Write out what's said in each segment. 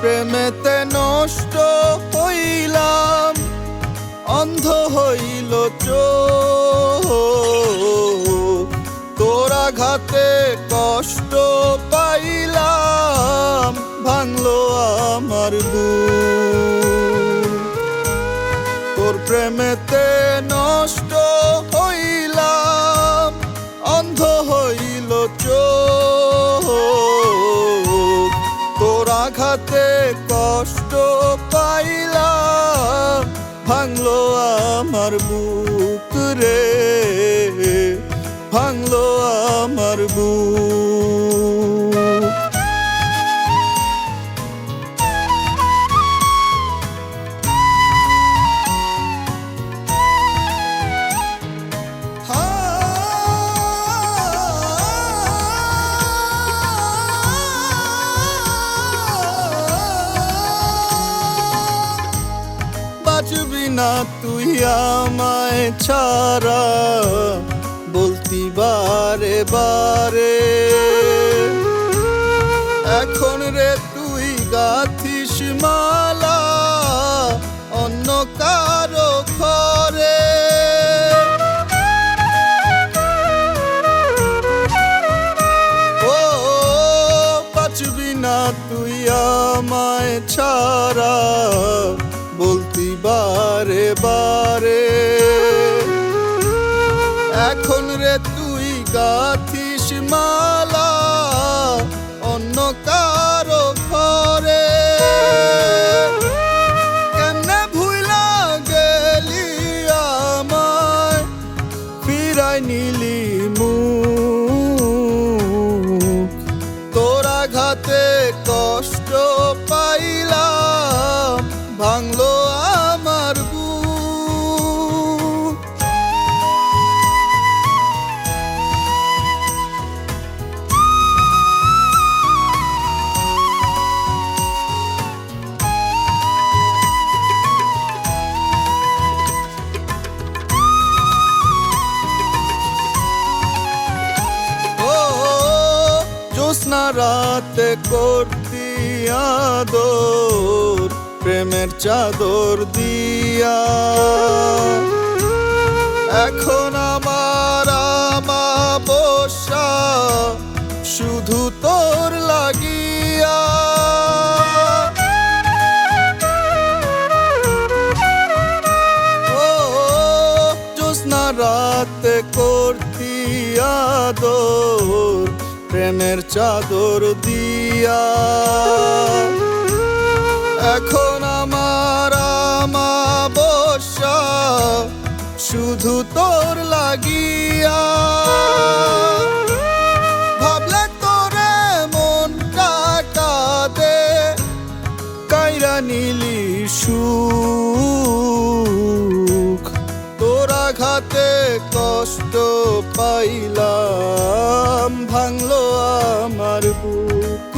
প্রেমেতে নষ্ট হইলাম অন্ধ হইল তোরা ঘাতে কষ্ট পাইলাম ভাঙলো আমার তোর প্রেমেতে নষ্ট কষ্ট পাইলা ভাঙলো আমার বুক রে। বাঁচবি না তুই আমায় ছাড়া। বলতি বারে বারে। এখন রে তুই গাথিস মালা বারে বারে। এখন রে তুই গাথিস মালা জ্যোৎস্না রাতে করতি আদর, প্রেমের চাদর দিয়া। এখন আমার আমা বসা শুধু তোর লাগিয়া। ও রাতে করতি আদর প্রেমের চাদর দিয়া। এখন আমার আমা বসা শুধু তোর লাগিয়া। ভাবলে তোরে মনটা কাঁদে, কাইরা নীলি সুখ। তোরা ঘাতে কষ্ট পাইলাম। ভাঙলো আমার বুকুরে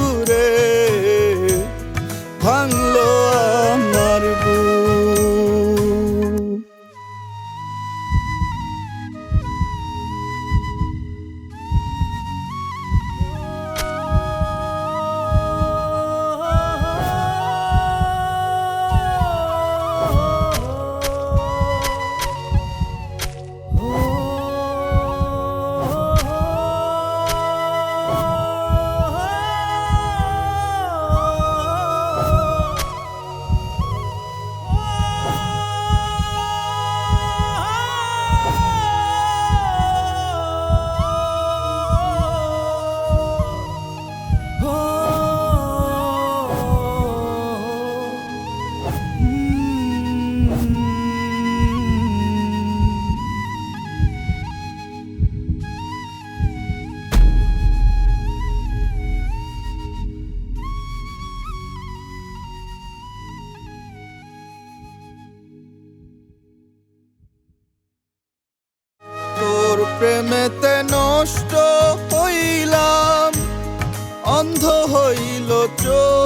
প্রেমেতে নষ্ট হইলাম অন্ধ হইল চোখ।